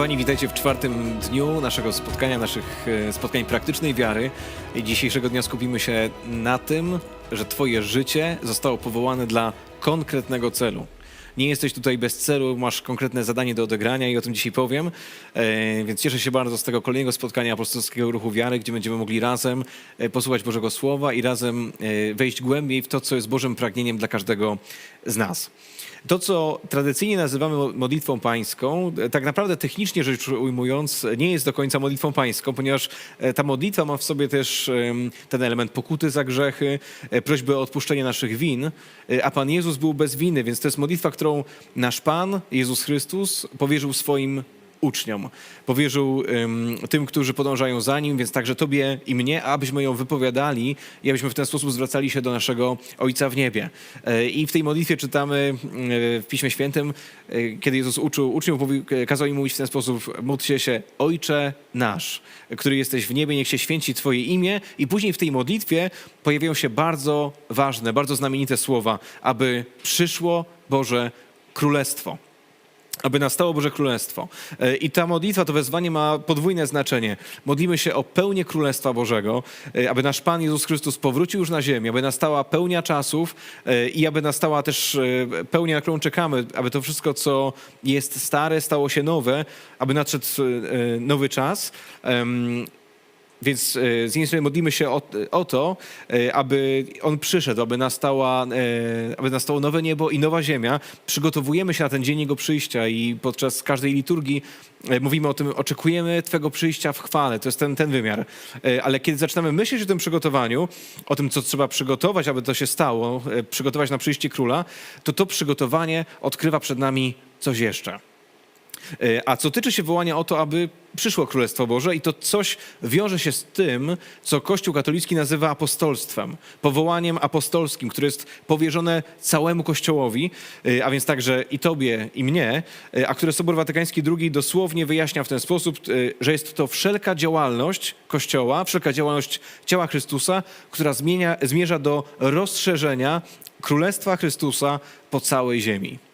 Kochani, witajcie w czwartym dniu naszego spotkania, naszych e, spotkań praktycznej wiary. Dzisiejszego dnia skupimy się na tym, że Twoje życie zostało powołane dla konkretnego celu. Nie jesteś tutaj bez celu, masz konkretne zadanie do odegrania i o tym dzisiaj powiem. E, więc cieszę się bardzo z tego kolejnego spotkania apostolskiego ruchu wiary, gdzie będziemy mogli razem e, posłuchać Bożego Słowa i razem e, wejść głębiej w to, co jest Bożym pragnieniem dla każdego z nas. To, co tradycyjnie nazywamy mo- modlitwą pańską, e, tak naprawdę technicznie rzecz ujmując, nie jest do końca modlitwą pańską, ponieważ ta modlitwa ma w sobie też ten element pokuty za grzechy, prośby o odpuszczenie naszych win, a Pan Jezus był bez winy, więc to jest modlitwa, którą nasz Pan, Jezus Chrystus, powierzył swoim uczniom. Powierzył tym, którzy podążają za Nim, więc także Tobie i mnie, abyśmy ją wypowiadali i abyśmy w ten sposób zwracali się do naszego Ojca w niebie. E, I w tej modlitwie czytamy e, w Piśmie Świętym, e, kiedy Jezus uczył uczniów, mówił, kazał im mówić w ten sposób, módlcie się Ojcze nasz, który jesteś w niebie, niech się święci Twoje imię i później w tej modlitwie pojawiają się bardzo ważne, bardzo znamienite słowa, aby przyszło Boże Królestwo aby nastało Boże Królestwo. E, I ta modlitwa, to wezwanie ma podwójne znaczenie. Modlimy się o pełnię Królestwa Bożego, e, aby nasz Pan Jezus Chrystus powrócił już na ziemię, aby nastała pełnia czasów e, i aby nastała też pełnia, na którą czekamy, aby to wszystko, co jest stare, stało się nowe, aby nadszedł nowy czas. Więc e, z jednej strony modlimy się o, o to, e, aby On przyszedł, aby, nastała, e, aby nastało nowe niebo i nowa ziemia. Przygotowujemy się na ten dzień Jego przyjścia i podczas każdej liturgii mówimy o tym, oczekujemy Twego przyjścia w chwale. To jest ten, ten wymiar. Ale kiedy zaczynamy myśleć o tym przygotowaniu, o tym, co trzeba przygotować, aby to się stało, przygotować na przyjście Króla, to to przygotowanie odkrywa przed nami coś jeszcze. E, A co tyczy się wołania o to, aby przyszło Królestwo Boże i to coś wiąże się z tym, co Kościół katolicki nazywa apostolstwem, powołaniem apostolskim, które jest powierzone całemu Kościołowi, e, a więc także i Tobie, i mnie, e, a które Sobor Watykański II dosłownie wyjaśnia w ten sposób, że jest to wszelka działalność Kościoła, wszelka działalność ciała Chrystusa, która zmienia, zmierza do rozszerzenia Królestwa Chrystusa po całej ziemi.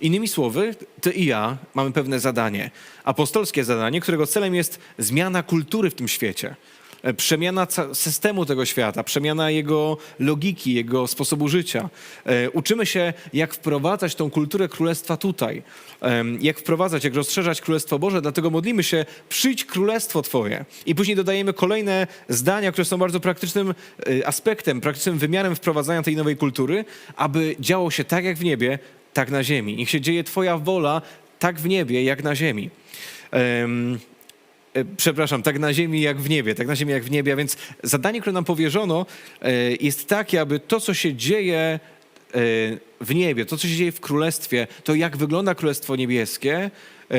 Innymi słowy, ty i ja mamy pewne zadanie, apostolskie zadanie, którego celem jest zmiana kultury w tym świecie, e, przemiana systemu tego świata, przemiana jego logiki, jego sposobu życia. E, Uczymy się, jak wprowadzać tą kulturę królestwa tutaj, jak wprowadzać, jak rozszerzać Królestwo Boże, dlatego modlimy się, przyjdź Królestwo Twoje. I później dodajemy kolejne zdania, które są bardzo praktycznym e, aspektem, praktycznym wymiarem wprowadzania tej nowej kultury, aby działo się tak jak w niebie, tak na ziemi. Niech się dzieje Twoja wola tak w niebie, jak na ziemi. Em, e, Przepraszam, tak na ziemi jak w niebie, tak na ziemi jak w niebie, a więc zadanie, które nam powierzono, e, jest takie, aby to, co się dzieje e, w niebie, to, co się dzieje w królestwie, to jak wygląda królestwo niebieskie,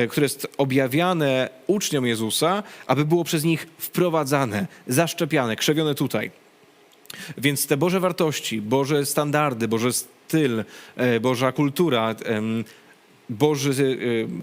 które jest objawiane uczniom Jezusa, aby było przez nich wprowadzane, zaszczepiane, krzewione tutaj. Więc te Boże wartości, Boże standardy, Boży styl, e, Boża kultura, em, Boży,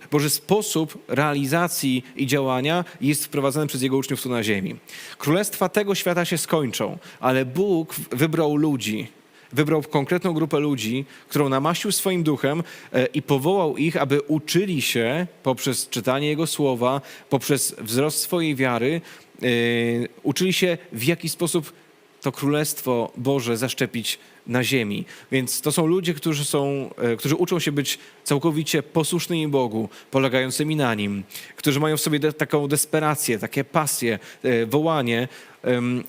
e, Boży sposób realizacji i działania jest wprowadzany przez Jego uczniów tu na ziemi. Królestwa tego świata się skończą, ale Bóg wybrał ludzi, wybrał konkretną grupę ludzi, którą namaścił swoim duchem e, i powołał ich, aby uczyli się poprzez czytanie Jego słowa, poprzez wzrost swojej wiary, e, uczyli się w jaki sposób to Królestwo Boże zaszczepić na ziemi. Więc to są ludzie, którzy, są, e, którzy uczą się być całkowicie posłusznymi Bogu, polegającymi na Nim, którzy mają w sobie de- taką desperację, takie pasje, e, wołanie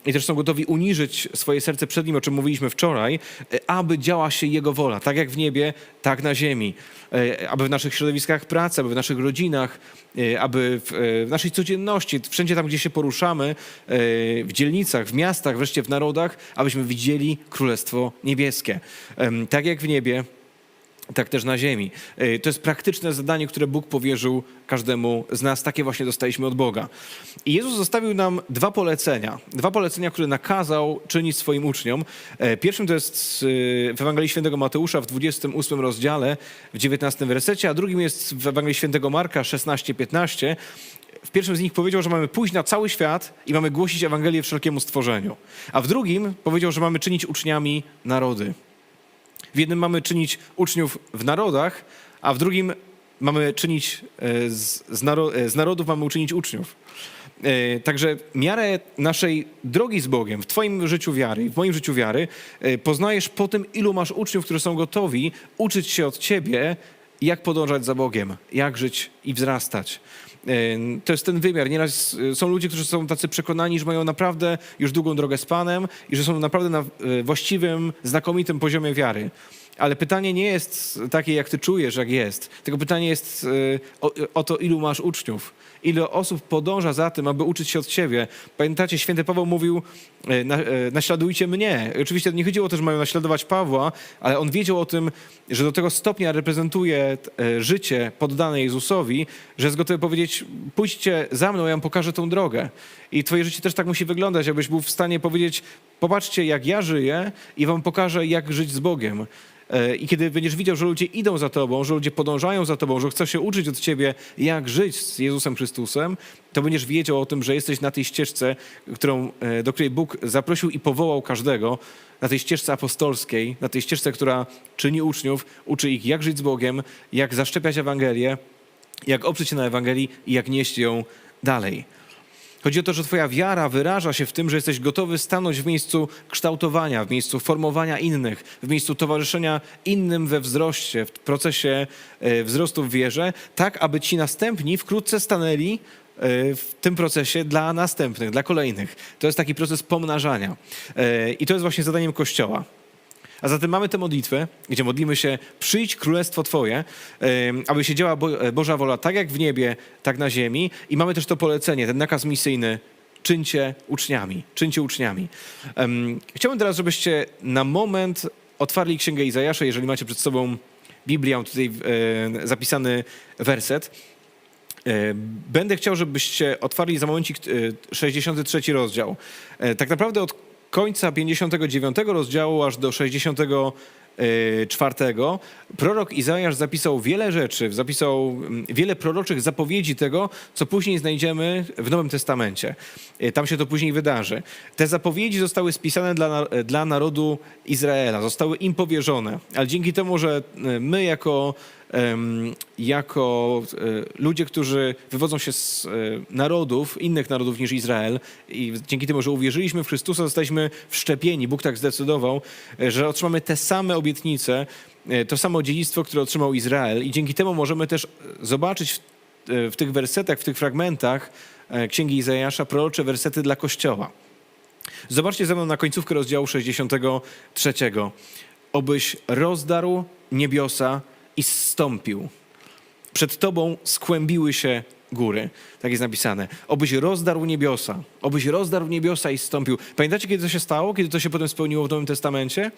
i też są gotowi uniżyć swoje serce przed Nim, o czym mówiliśmy wczoraj, e, aby działa się Jego wola, tak jak w niebie, tak na ziemi. E, Aby w naszych środowiskach pracy, aby w naszych rodzinach, e, aby w, naszej codzienności, wszędzie tam, gdzie się poruszamy, w dzielnicach, w miastach, wreszcie w narodach, abyśmy widzieli Królestwo Niebieskie. Tak jak w niebie, tak też na ziemi. E, To jest praktyczne zadanie, które Bóg powierzył każdemu z nas. Takie właśnie dostaliśmy od Boga. I Jezus zostawił nam dwa polecenia. Dwa polecenia, które nakazał czynić swoim uczniom. E, Pierwszym to jest e, w Ewangelii Świętego Mateusza w 28 rozdziale, w 19 wersecie, a drugim jest w Ewangelii Świętego Marka 16-15. W pierwszym z nich powiedział, że mamy pójść na cały świat i mamy głosić Ewangelię wszelkiemu stworzeniu. A w drugim powiedział, że mamy czynić uczniami narody. W jednym mamy czynić uczniów w narodach, a w drugim mamy czynić e, z, e, z narodów, mamy uczynić uczniów. E, Także miarę naszej drogi z Bogiem w Twoim życiu wiary w moim życiu wiary poznajesz po tym, ilu masz uczniów, którzy są gotowi uczyć się od Ciebie, jak podążać za Bogiem, jak żyć i wzrastać. E, To jest ten wymiar. Nieraz e, są ludzie, którzy są tacy przekonani, że mają naprawdę już długą drogę z Panem i że są naprawdę na e, właściwym, znakomitym poziomie wiary. Ale pytanie nie jest takie, jak ty czujesz, jak jest. Tylko pytanie jest e, o, o to, ilu masz uczniów. Ile osób podąża za tym, aby uczyć się od ciebie. Pamiętacie, święty Paweł mówił, e, e, naśladujcie mnie. Oczywiście nie chodziło to, że mają naśladować Pawła, ale on wiedział o tym, że do tego stopnia reprezentuje życie poddane Jezusowi, że jest gotowy powiedzieć, pójdźcie za mną, ja wam pokażę tą drogę. I twoje życie też tak musi wyglądać, abyś był w stanie powiedzieć, popatrzcie, jak ja żyję i wam pokażę, jak żyć z Bogiem. E, I kiedy będziesz widział, że ludzie idą za tobą, że ludzie podążają za tobą, że chcą się uczyć od ciebie, jak żyć z Jezusem Chrystusem, to będziesz wiedział o tym, że jesteś na tej ścieżce, którą, e, do której Bóg zaprosił i powołał każdego, na tej ścieżce apostolskiej, na tej ścieżce, która czyni uczniów, uczy ich, jak żyć z Bogiem, jak zaszczepiać Ewangelię, jak oprzeć się na Ewangelii i jak nieść ją dalej. Chodzi o to, że Twoja wiara wyraża się w tym, że jesteś gotowy stanąć w miejscu kształtowania, w miejscu formowania innych, w miejscu towarzyszenia innym we wzroście, w procesie e, wzrostu w wierze, tak aby ci następni wkrótce stanęli e, w tym procesie dla następnych, dla kolejnych. To jest taki proces pomnażania. E, I to jest właśnie zadaniem Kościoła. A zatem mamy tę modlitwę, gdzie modlimy się, przyjdź królestwo Twoje, aby się działa e, Boża wola tak jak w niebie, tak na ziemi. I mamy też to polecenie, ten nakaz misyjny, czyńcie uczniami, czyńcie uczniami. Chciałbym teraz, żebyście na moment otwarli Księgę Izajasza, jeżeli macie przed sobą Biblię, tutaj e, zapisany werset. E, Będę chciał, żebyście otwarli za momencik e, 63 rozdział. Tak naprawdę od końca 59 rozdziału aż do 64 prorok Izajasz zapisał wiele rzeczy, zapisał mm, wiele proroczych zapowiedzi tego, co później znajdziemy w Nowym Testamencie. E, Tam się to później wydarzy. Te zapowiedzi zostały spisane dla, dla narodu Izraela, zostały im powierzone, ale dzięki temu, że e, my jako jako e, ludzie, którzy wywodzą się z e, narodów, innych narodów niż Izrael i dzięki temu, że uwierzyliśmy w Chrystusa, zostaliśmy wszczepieni. Bóg tak zdecydował, e, że otrzymamy te same obietnice, to samo dziedzictwo, które otrzymał Izrael i dzięki temu możemy też zobaczyć w, w tych wersetach, w tych fragmentach Księgi Izajasza prorocze wersety dla Kościoła. Zobaczcie ze mną na końcówkę rozdziału 63. Obyś rozdarł niebiosa i zstąpił. Przed tobą skłębiły się góry. Tak jest napisane. Obyś rozdarł niebiosa. Obyś rozdarł niebiosa i zstąpił. Pamiętacie, kiedy to się stało? Kiedy to się potem spełniło w Nowym Testamencie?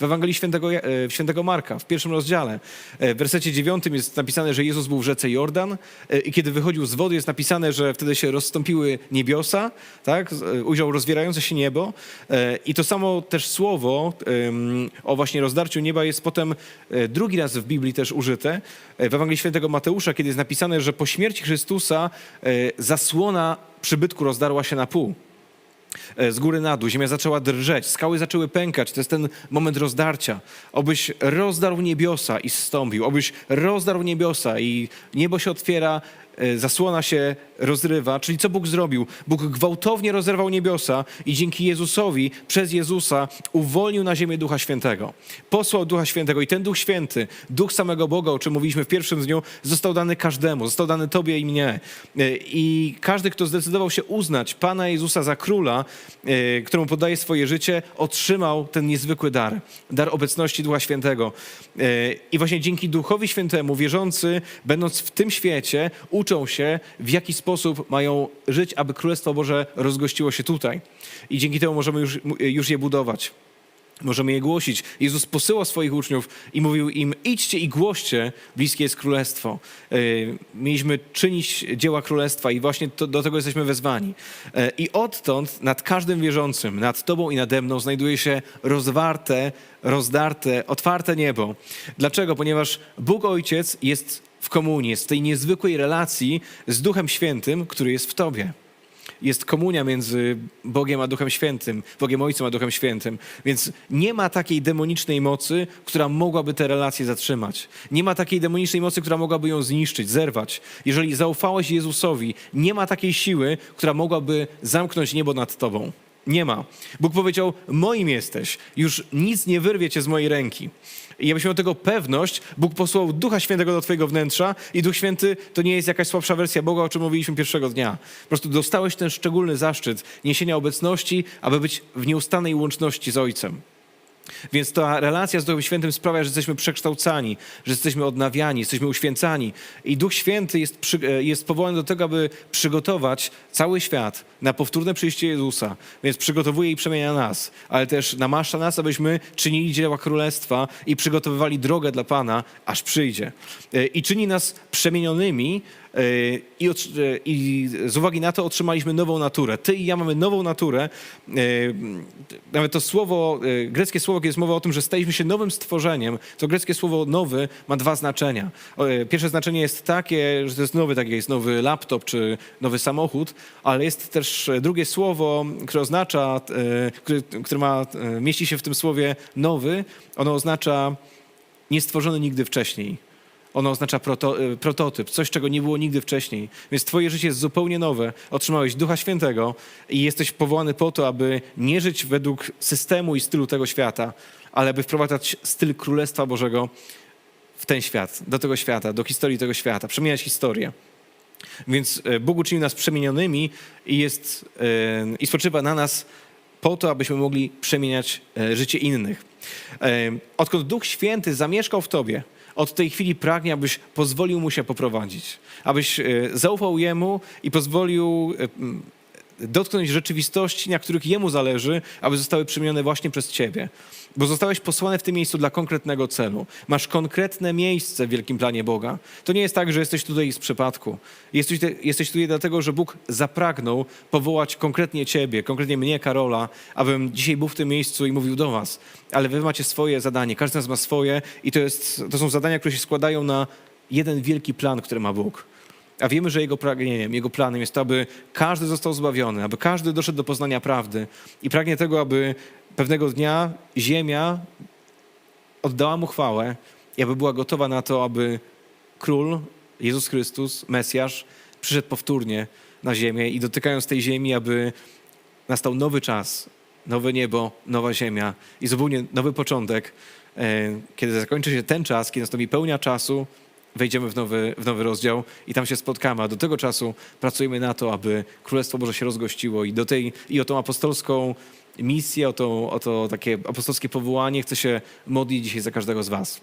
W Ewangelii Świętego, e, Świętego Marka, w pierwszym rozdziale. E, W wersecie dziewiątym jest napisane, że Jezus był w rzece Jordan e, i kiedy wychodził z wody jest napisane, że wtedy się rozstąpiły niebiosa, tak? Ujrzał rozwierające się niebo i to samo też słowo o właśnie rozdarciu nieba jest potem drugi raz w Biblii też użyte. W Ewangelii Świętego Mateusza, kiedy jest napisane, że po śmierci Chrystusa e, zasłona przybytku rozdarła się na pół e, z góry na dół. Ziemia zaczęła drżeć, skały zaczęły pękać. To jest ten moment rozdarcia. Obyś rozdarł niebiosa i zstąpił. Obyś rozdarł niebiosa i niebo się otwiera, zasłona się rozrywa. Czyli co Bóg zrobił? Bóg gwałtownie rozerwał niebiosa i dzięki Jezusowi, przez Jezusa uwolnił na ziemię Ducha Świętego. Posłał Ducha Świętego i ten Duch Święty, Duch samego Boga, o czym mówiliśmy w pierwszym dniu, został dany każdemu. Został dany tobie i mnie. E, I każdy, kto zdecydował się uznać Pana Jezusa za króla, e, któremu podaje swoje życie, otrzymał ten niezwykły dar. Dar obecności Ducha Świętego. E, I właśnie dzięki Duchowi Świętemu wierzący, będąc w tym świecie, uczą się, w jaki sposób mają żyć, aby Królestwo Boże rozgościło się tutaj. I dzięki temu możemy już, już je budować. Możemy je głosić. Jezus posyłał swoich uczniów i mówił im: idźcie i głoście, bliskie jest królestwo. E, Mieliśmy czynić dzieła królestwa i właśnie to, do tego jesteśmy wezwani. E, I odtąd nad każdym wierzącym, nad tobą i nade mną znajduje się rozwarte, rozdarte, otwarte niebo. Dlaczego? Ponieważ Bóg Ojciec jest w komunii, w tej niezwykłej relacji z Duchem Świętym, który jest w tobie. jest komunia między Bogiem a Duchem Świętym, Bogiem Ojcem a Duchem Świętym. Więc nie ma takiej demonicznej mocy, która mogłaby te relacje zatrzymać. Nie ma takiej demonicznej mocy, która mogłaby ją zniszczyć, zerwać. Jeżeli zaufałeś Jezusowi, nie ma takiej siły, która mogłaby zamknąć niebo nad tobą. Nie ma. Bóg powiedział: Moim jesteś, już nic nie wyrwie cię z mojej ręki. I abyś miał tego pewność, Bóg posłał Ducha Świętego do Twojego wnętrza i Duch Święty to nie jest jakaś słabsza wersja Boga, o czym mówiliśmy pierwszego dnia. Po prostu dostałeś ten szczególny zaszczyt niesienia obecności, aby być w nieustannej łączności z Ojcem. Więc ta relacja z Duchem Świętym sprawia, że jesteśmy przekształcani, że jesteśmy odnawiani, jesteśmy uświęcani. I Duch Święty jest, przy, e, jest powołany do tego, aby przygotować cały świat na powtórne przyjście Jezusa. Więc przygotowuje i przemienia nas, ale też namaszcza nas, abyśmy czynili dzieła Królestwa i przygotowywali drogę dla Pana, aż przyjdzie. E, I czyni nas przemienionymi i, i z uwagi na to otrzymaliśmy nową naturę. Ty i ja mamy nową naturę. E, Nawet to słowo, e, greckie słowo, kiedy jest mowa o tym, że staliśmy się nowym stworzeniem, to greckie słowo nowy ma dwa znaczenia. E, Pierwsze znaczenie jest takie, że to jest nowy, tak jak jest nowy laptop czy nowy samochód, ale jest też drugie słowo, które oznacza, które, ma, mieści się w tym słowie nowy. Ono oznacza niestworzony nigdy wcześniej. Ono oznacza proto, y, prototyp, coś, czego nie było nigdy wcześniej. Więc twoje życie jest zupełnie nowe. Otrzymałeś Ducha Świętego i jesteś powołany po to, aby nie żyć według systemu i stylu tego świata, ale aby wprowadzać styl Królestwa Bożego w ten świat, do tego świata, do historii tego świata, przemieniać historię. Więc e, Bóg uczynił nas przemienionymi i, jest, e, i spoczywa na nas po to, abyśmy mogli przemieniać życie innych. Odkąd Duch Święty zamieszkał w tobie, od tej chwili pragnie, abyś pozwolił mu się poprowadzić, abyś e, zaufał jemu i pozwolił e, dotknąć rzeczywistości, na których jemu zależy, aby zostały przemienione właśnie przez ciebie. Bo zostałeś posłany w tym miejscu dla konkretnego celu. Masz konkretne miejsce w wielkim planie Boga. To nie jest tak, że jesteś tutaj z przypadku. Jesteś, te- jesteś tutaj dlatego, że Bóg zapragnął powołać konkretnie ciebie, konkretnie mnie, Karola, abym dzisiaj był w tym miejscu i mówił do was. Ale wy macie swoje zadanie, każdy z nas ma swoje i to, jest, to są zadania, które się składają na jeden wielki plan, który ma Bóg. A wiemy, że Jego pragnieniem, Jego planem jest to, aby każdy został zbawiony, aby każdy doszedł do poznania prawdy. I pragnie tego, aby pewnego dnia Ziemia oddała Mu chwałę i aby była gotowa na to, aby Król, Jezus Chrystus, Mesjasz, przyszedł powtórnie na ziemię i dotykając tej ziemi, aby nastał nowy czas, nowe niebo, nowa ziemia i zupełnie nowy początek. E, Kiedy zakończy się ten czas, kiedy nastąpi pełnia czasu, wejdziemy w nowy, w nowy rozdział i tam się spotkamy. A do tego czasu pracujemy na to, aby Królestwo Boże się rozgościło i, do tej, i o tą apostolską misję, o to, o to takie apostolskie powołanie chcę się modlić dzisiaj za każdego z was.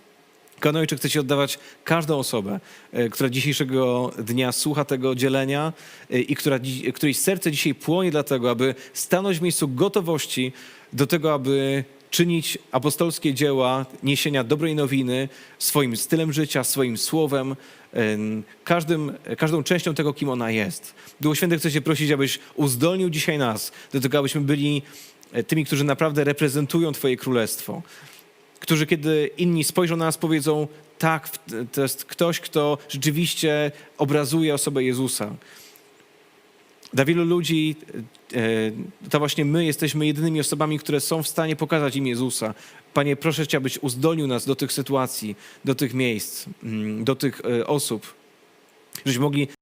Kochany Ojcze, chcę Ci oddawać każdą osobę, e, która dzisiejszego dnia słucha tego dzielenia e, i która, której serce dzisiaj płonie dlatego, aby stanąć w miejscu gotowości do tego, aby czynić apostolskie dzieła niesienia dobrej nowiny swoim stylem życia, swoim słowem, em, każdym, każdą częścią tego, kim ona jest. Duchu Święty, chcę Cię prosić, abyś uzdolnił dzisiaj nas do tego, abyśmy byli e, tymi, którzy naprawdę reprezentują Twoje królestwo którzy kiedy inni spojrzą na nas, powiedzą: Tak, to jest ktoś, kto rzeczywiście obrazuje osobę Jezusa. Dla wielu ludzi e, to właśnie my jesteśmy jedynymi osobami, które są w stanie pokazać im Jezusa. Panie, proszę Cię, abyś uzdolnił nas do tych sytuacji, do tych miejsc, mm, do tych e, osób, żebyśmy mogli